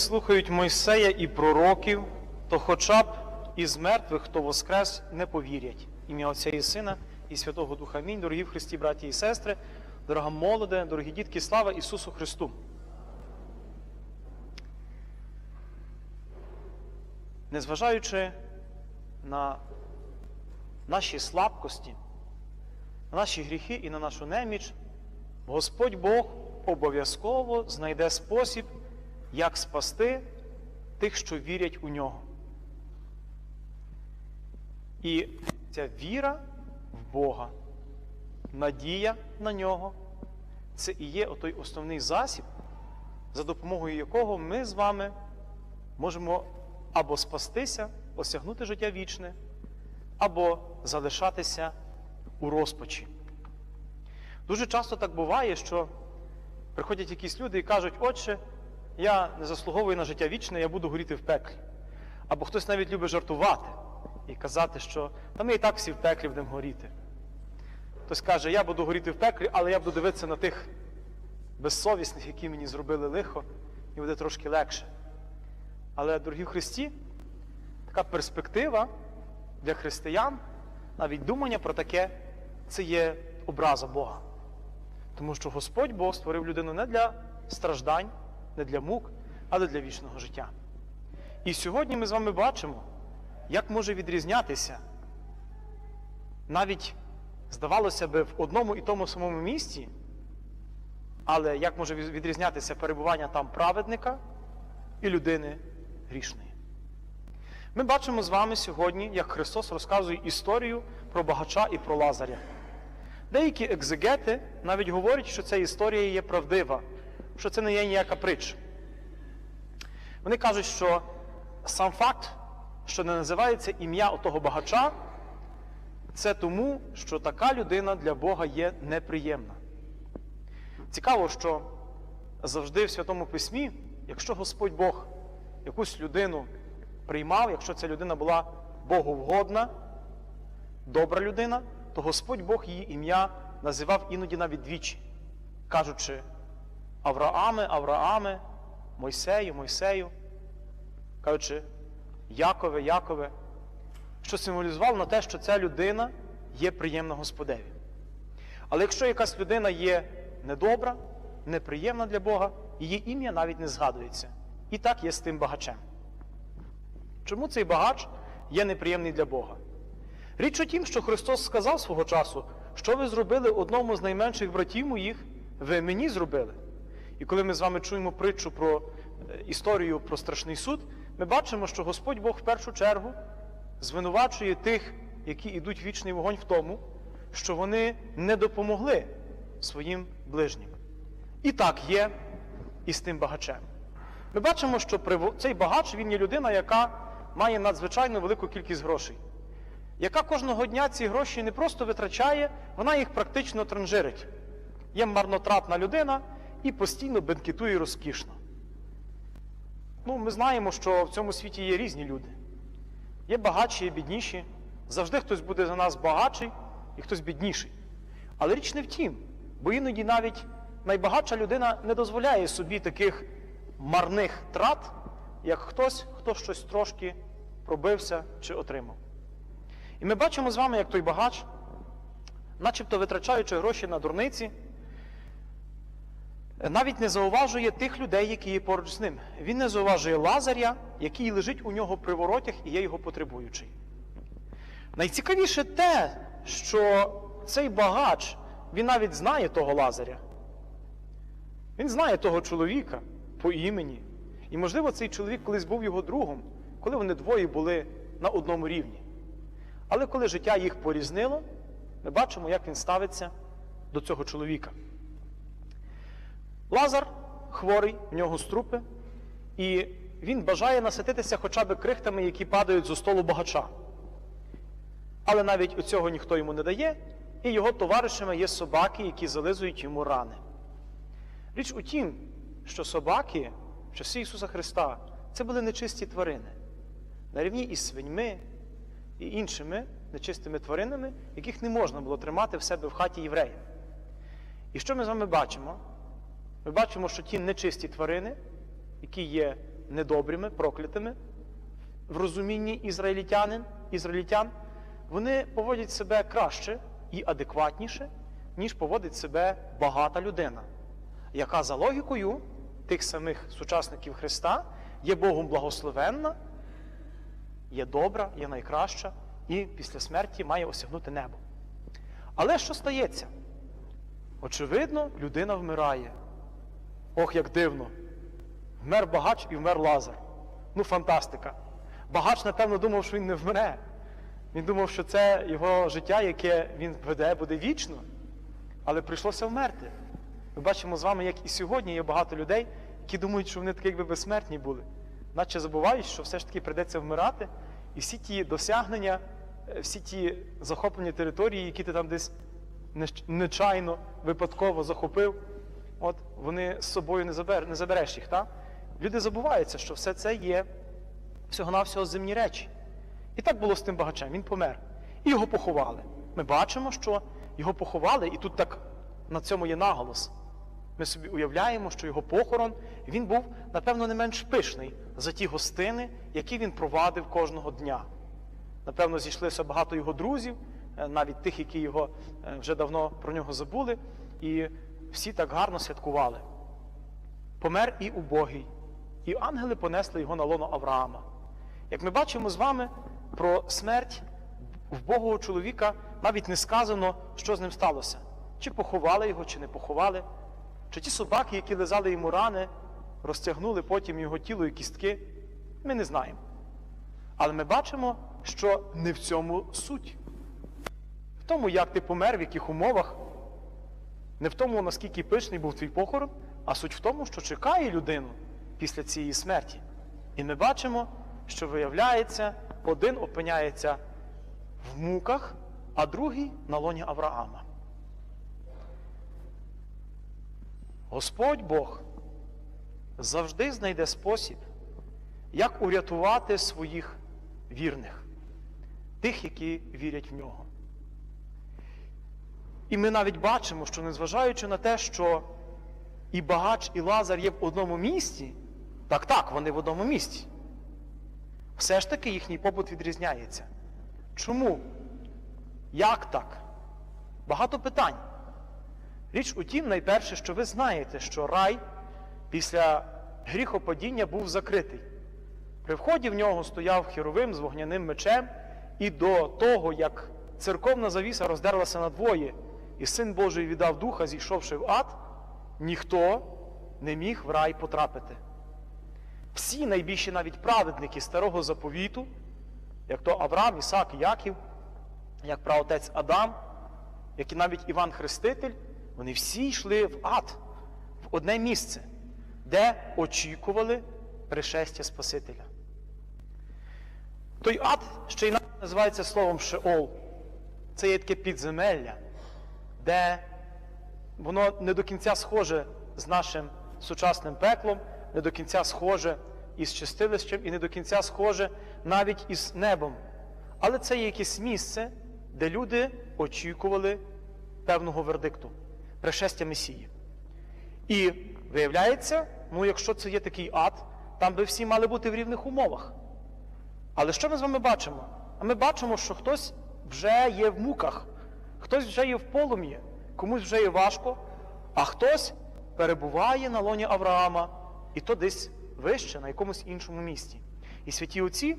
слухають Мойсея і пророків, то хоча б із мертвих, хто воскрес, не повірять. Ім'я Отця і Сина і Святого Духа. Амінь. Дорогі в Христі, браті і сестри, дорога молоде, дорогі дітки, слава Ісусу Христу. Незважаючи на наші слабкості, на наші гріхи і на нашу неміч, Господь Бог обов'язково знайде спосіб, як спасти тих, що вірять у нього. І ця віра в Бога, надія на нього, це і є отой основний засіб, за допомогою якого ми з вами можемо або спастися, осягнути життя вічне, або залишатися у розпачі. Дуже часто так буває, що приходять якісь люди і кажуть, отче, я не заслуговую на життя вічне, я буду горіти в пеклі. Або хтось навіть любить жартувати і казати, що та ми і так всі в пеклі будемо горіти. Хтось каже, я буду горіти в пеклі, але я буду дивитися на тих безсовісних, які мені зробили лихо, і буде трошки легше. Але, дорогі в Христі, така перспектива для християн, навіть думання про таке, це є образа Бога. Тому що Господь Бог створив людину не для страждань, не для мук, але для вічного життя. І сьогодні ми з вами бачимо, як може відрізнятися навіть, здавалося би, в одному і тому самому місці, але як може відрізнятися перебування там праведника і людини грішної. Ми бачимо з вами сьогодні, як Христос розказує історію про багача і про Лазаря. Деякі екзегети навіть говорять, що ця історія є правдива, що це не є ніяка притча. Вони кажуть, що сам факт, що не називається ім'я отого багача, це тому, що така людина для Бога є неприємна. Цікаво, що завжди в Святому Письмі, якщо Господь Бог якусь людину приймав, якщо ця людина була Богу вгодна, добра людина, то Господь Бог її ім'я називав іноді навіть двічі, кажучи Аврааме, Аврааме, Мойсею, Мойсею, кажучи Якове, Якове, що символізувало на те, що ця людина є приємна Господеві. Але якщо якась людина є недобра, неприємна для Бога, її ім'я навіть не згадується. І так є з тим багачем. Чому цей багач є неприємний для Бога? Річ у тім, що Христос сказав свого часу, що ви зробили одному з найменших братів моїх, ви мені зробили. І коли ми з вами чуємо притчу про е, історію про страшний суд, ми бачимо, що Господь Бог в першу чергу звинувачує тих, які йдуть в вічний вогонь в тому, що вони не допомогли своїм ближнім. І так є і з тим багачем. Ми бачимо, що цей багач він є людина, яка має надзвичайно велику кількість грошей, яка кожного дня ці гроші не просто витрачає, вона їх практично транжирить. Є марнотратна людина і постійно бенкетує розкішно. Ну, Ми знаємо, що в цьому світі є різні люди. Є багатші, є бідніші. Завжди хтось буде за нас багатший і хтось бідніший. Але річ не в тім, бо іноді навіть найбагатша людина не дозволяє собі таких марних трат, як хтось, хто щось трошки пробився чи отримав. І ми бачимо з вами, як той багач, начебто витрачаючи гроші на дурниці, навіть не зауважує тих людей, які є поруч з ним. Він не зауважує Лазаря, який лежить у нього при воротях і є його потребуючий. Найцікавіше те, що цей багач, він навіть знає того Лазаря. Він знає того чоловіка по імені. І, можливо, цей чоловік колись був його другом, коли вони двоє були на одному рівні. Але коли життя їх порізнило, ми бачимо, як він ставиться до цього чоловіка. Лазар хворий, в нього струпи, і він бажає насититися хоча б крихтами, які падають зо столу багача. Але навіть у цього ніхто йому не дає, і його товаришами є собаки, які зализують йому рани. Річ у тім, що собаки в часи Ісуса Христа це були нечисті тварини, на рівні із свиньми і іншими нечистими тваринами, яких не можна було тримати в себе в хаті євреїв. І що ми з вами бачимо? Ми бачимо, що ті нечисті тварини, які є недобрими, проклятими в розумінні ізраїльтянин, ізраїльтян, вони поводять себе краще і адекватніше, ніж поводить себе багата людина, яка за логікою тих самих сучасників Христа є Богом благословенна, є добра, є найкраща і після смерті має осягнути небо. Але що стається? Очевидно, людина вмирає. Ох, як дивно. Вмер багач і вмер Лазар. Ну, фантастика. Багач, напевно, думав, що він не вмре. Він думав, що це його життя, яке він веде, буде вічно, але прийшлося вмерти. Ми бачимо з вами, як і сьогодні є багато людей, які думають, що вони такі якби безсмертні були. Наче забувають, що все ж таки прийдеться вмирати, і всі ті досягнення, е, всі ті захоплені території, які ти там десь нечайно, випадково захопив, от вони з собою не, забер, не забереш їх. Та? Люди забуваються, що все це є всього-навсього земні речі. І так було з тим багачем. Він помер. І його поховали. Ми бачимо, що його поховали, і тут так на цьому є наголос. Ми собі уявляємо, що його похорон він був, напевно, не менш пишний за ті гостини, які він провадив кожного дня. Напевно, зійшлися багато його друзів, е, навіть тих, які його е, вже давно про нього забули, і всі так гарно святкували. Помер і убогий, і ангели понесли його на лоно Авраама. Як ми бачимо з вами про смерть вбогого чоловіка, навіть не сказано, що з ним сталося. Чи поховали його, чи не поховали, чи ті собаки, які лизали йому рани, розтягнули потім його тіло і кістки, ми не знаємо. Але ми бачимо, що не в цьому суть. В тому, як ти помер, в яких умовах, не в тому, наскільки пишний був твій похорон, а суть в тому, що чекає людину після цієї смерті. І ми бачимо, що виявляється, один опиняється в муках, а другий на лоні Авраама. Господь Бог завжди знайде спосіб, як урятувати своїх вірних, тих, які вірять в нього. І ми навіть бачимо, що незважаючи на те, що і багач, і Лазар є в одному місці, так так, вони в одному місці. Все ж таки їхній побут відрізняється. Чому? Як так? Багато питань. Річ у тім, найперше, що ви знаєте, що рай після гріхопадіння був закритий. При вході в нього стояв хіровим з вогняним мечем, і до того, як церковна завіса роздерлася надвоє, і син Божий віддав духа, зійшовши в ад, ніхто не міг в рай потрапити. Всі найбільші навіть праведники старого заповіту, як то Авраам, Ісак, Яків, як праотець Адам, як і навіть Іван Хреститель, вони всі йшли в ад, в одне місце, де очікували пришестя Спасителя. Той ад ще й називається словом Шеол. Це є таке підземелля, де воно не до кінця схоже з нашим сучасним пеклом, не до кінця схоже із чистилищем і не до кінця схоже навіть із небом. Але це є якесь місце, де люди очікували певного вердикту, пришестя Месії. І виявляється, ну якщо це є такий ад, там би всі мали бути в рівних умовах. Але що ми з вами бачимо? А ми бачимо, що хтось вже є в муках, хтось вже є в полум'ї, комусь вже є важко, а хтось перебуває на лоні Авраама, і то десь вище, на якомусь іншому місці. І святі отці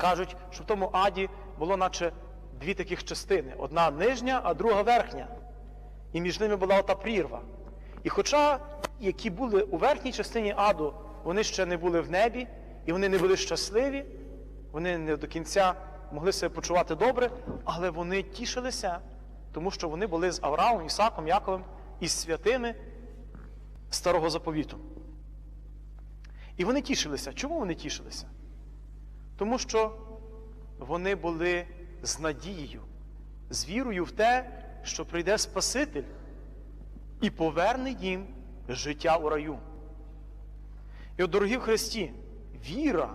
кажуть, що в тому аді було наче дві таких частини: одна нижня, а друга верхня. І між ними була ота прірва. І хоча які були у верхній частині аду, вони ще не були в небі, і вони не були щасливі, вони не до кінця могли себе почувати добре, але вони тішилися, тому що вони були з Авраамом, Ісаком, Яковом і святими старого заповіту. І вони тішилися. Чому вони тішилися? Тому що вони були з надією, з вірою в те, що прийде Спаситель і поверне їм життя у раю. І от, дорогі в Христі, віра,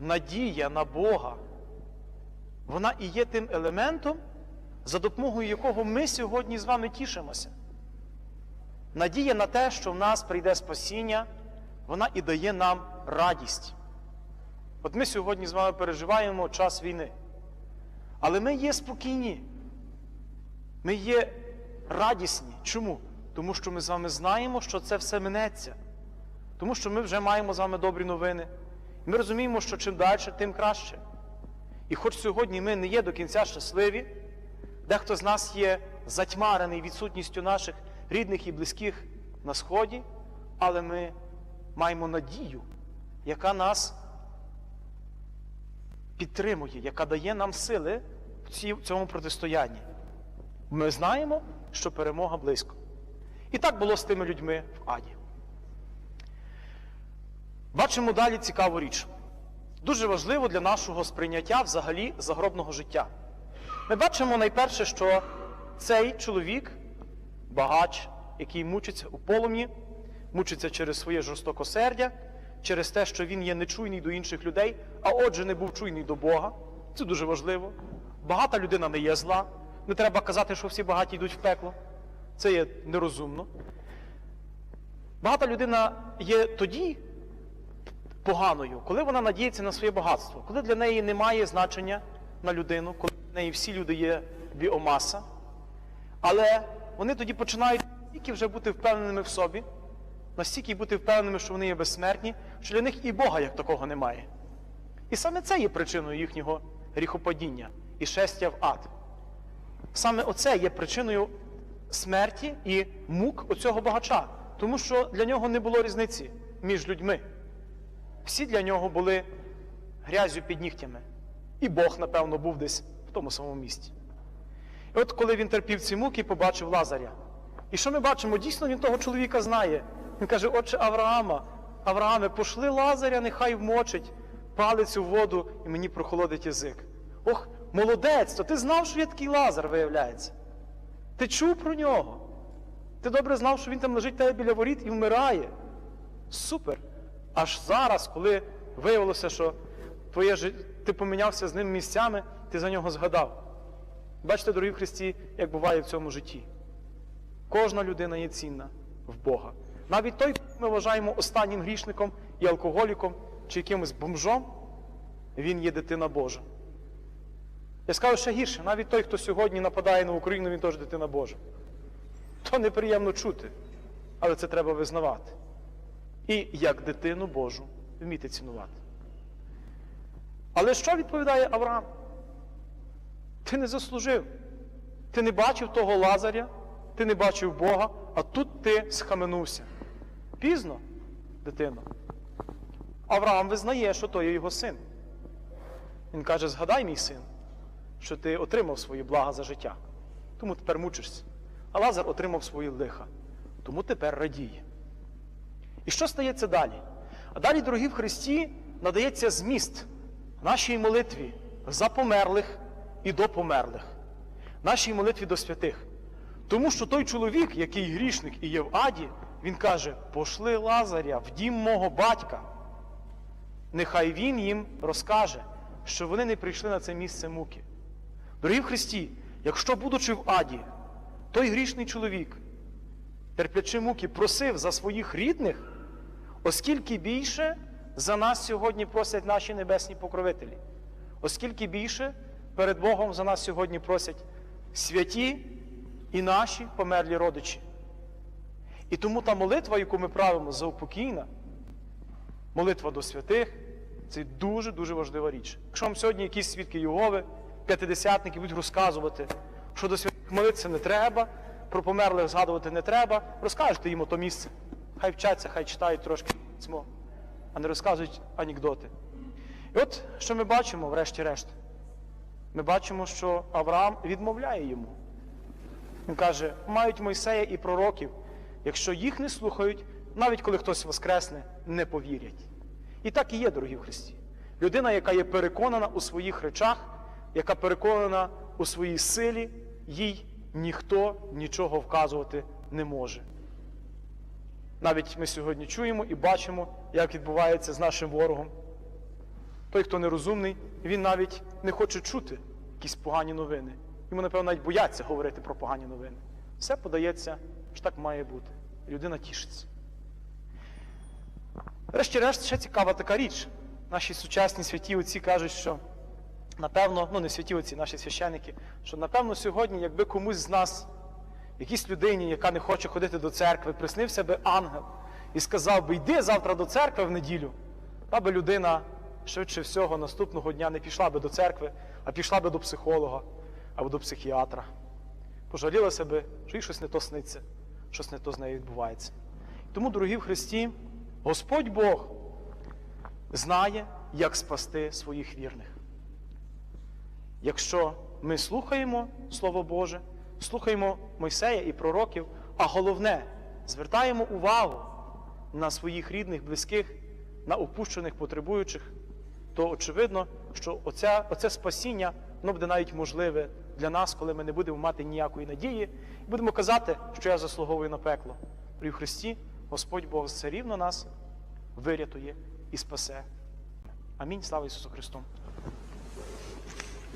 надія на Бога, вона і є тим елементом, за допомогою якого ми сьогодні з вами тішимося. Надія на те, що в нас прийде спасіння, вона і дає нам радість. От ми сьогодні з вами переживаємо час війни. Але ми є спокійні. Ми є радісні. Чому? Тому що ми з вами знаємо, що це все минеться. Тому що ми вже маємо з вами добрі новини. І ми розуміємо, що чим далі, тим краще. І хоч сьогодні ми не є до кінця щасливі, дехто з нас є затьмарений відсутністю наших рідних і близьких на Сході, але ми маємо надію, яка нас підтримує, яка дає нам сили в цьому протистоянні. Ми знаємо, що перемога близько. І так було з тими людьми в Аді. Бачимо далі цікаву річ. Дуже важливо для нашого сприйняття взагалі загробного життя. Ми бачимо найперше, що цей чоловік, багач, який мучиться у полум'ї, мучиться через своє жорстокосердя, через те, що він є нечуйний до інших людей, а отже, не був чуйний до Бога. Це дуже важливо. Багата людина не є зла. Не треба казати, що всі багаті йдуть в пекло. Це є нерозумно. Багата людина є тоді поганою, коли вона надіється на своє багатство, коли для неї немає значення на людину, коли для неї всі люди є біомаса. Але вони тоді починають настільки вже бути впевненими в собі, настільки бути впевненими, що вони є безсмертні, що для них і Бога як такого немає. І саме це є причиною їхнього гріхопадіння і шестя в ад. Саме оце є причиною смерті і мук оцього багача, тому що для нього не було різниці між людьми. Всі для нього були грязю під нігтями. І Бог, напевно, був десь в тому самому місці. І от коли він терпів ці муки, побачив Лазаря. І що ми бачимо? Дійсно, він того чоловіка знає. Він каже, отче Авраама, Аврааме, пошли Лазаря, нехай вмочить палець у воду і мені прохолодить язик. Ох, молодець, то ти знав, що є такий Лазар, виявляється. Ти чув про нього. Ти добре знав, що він там лежить тебе біля воріт і вмирає. Супер. Аж зараз, коли виявилося, що твоє ти помінявся з ним місцями, ти за нього згадав. Бачите, дорогі в Христі, як буває в цьому житті. Кожна людина є цінна в Бога. Навіть той, ми вважаємо останнім грішником і алкоголіком чи якимось бомжом, він є дитина Божа. Я скажу ще гірше, навіть той, хто сьогодні нападає на Україну, він теж дитина Божа. То неприємно чути, але це треба визнавати. І як дитину Божу вміти цінувати. Але що відповідає Авраам? Ти не заслужив. Ти не бачив того Лазаря, ти не бачив Бога, а тут ти схаменувся. Пізно, дитино. Авраам визнає, що то є його син. Він каже: згадай, мій син, що ти отримав свої блага за життя, тому тепер мучишся. А Лазар отримав свої лиха, тому тепер радіє. І що стається далі? А далі, дорогі в Христі, надається зміст нашій молитві за померлих і до померлих, нашій молитві до святих. Тому що той чоловік, який грішник і є в аді, він каже: пошли Лазаря в дім мого батька. Нехай він їм розкаже, що вони не прийшли на це місце муки. Дорогі в Христі, якщо, будучи в аді, той грішний чоловік, терплячи муки, просив за своїх рідних, оскільки більше за нас сьогодні просять наші небесні покровителі, оскільки більше перед Богом за нас сьогодні просять святі і наші померлі родичі. І тому та молитва, яку ми правимо заупокійна, молитва до святих, це дуже-дуже важлива річ. Якщо вам сьогодні якісь свідки Єгови, п'ятидесятники будуть розказувати, що до святих молитися не треба, про померлих згадувати не треба, розкажете їм то місце. Хай вчаться, хай читають трошки письмо, а не розказують анекдоти. І от що ми бачимо, врешті-решт? Ми бачимо, що Авраам відмовляє йому. Він каже, мають Мойсея і пророків, якщо їх не слухають, навіть коли хтось воскресне, не повірять. І так і є, дорогі в Христі. Людина, яка є переконана у своїх речах, яка переконана у своїй силі, їй ніхто нічого вказувати не може. Навіть ми сьогодні чуємо і бачимо, як відбувається з нашим ворогом. Той, хто нерозумний, він навіть не хоче чути якісь погані новини. Йому, напевно, навіть бояться говорити про погані новини. Все подається, що так має бути. Людина тішиться. Врешті-решт, ще цікава така річ. Наші сучасні святі отці кажуть, що напевно, ну не святі отці, наші священники, що напевно сьогодні, якби комусь з нас, якійсь людині, яка не хоче ходити до церкви, приснився би ангел і сказав би, йди завтра до церкви в неділю, та би людина швидше всього наступного дня не пішла би до церкви, а пішла би до психолога або до психіатра. Пожалілася би, що їй щось не то сниться, щось не то з нею відбувається. Тому, дорогі в Христі, Господь Бог знає, як спасти своїх вірних. Якщо ми слухаємо Слово Боже, слухаємо Мойсея і пророків, а головне, звертаємо увагу на своїх рідних, близьких, на опущених, потребуючих, то очевидно, що оця, оце спасіння воно буде навіть можливе для нас, коли ми не будемо мати ніякої надії, і будемо казати, що я заслуговую на пекло. При Христі Господь Бог все рівно нас вирятує і спасе. Амінь. Слава Ісусу Христу!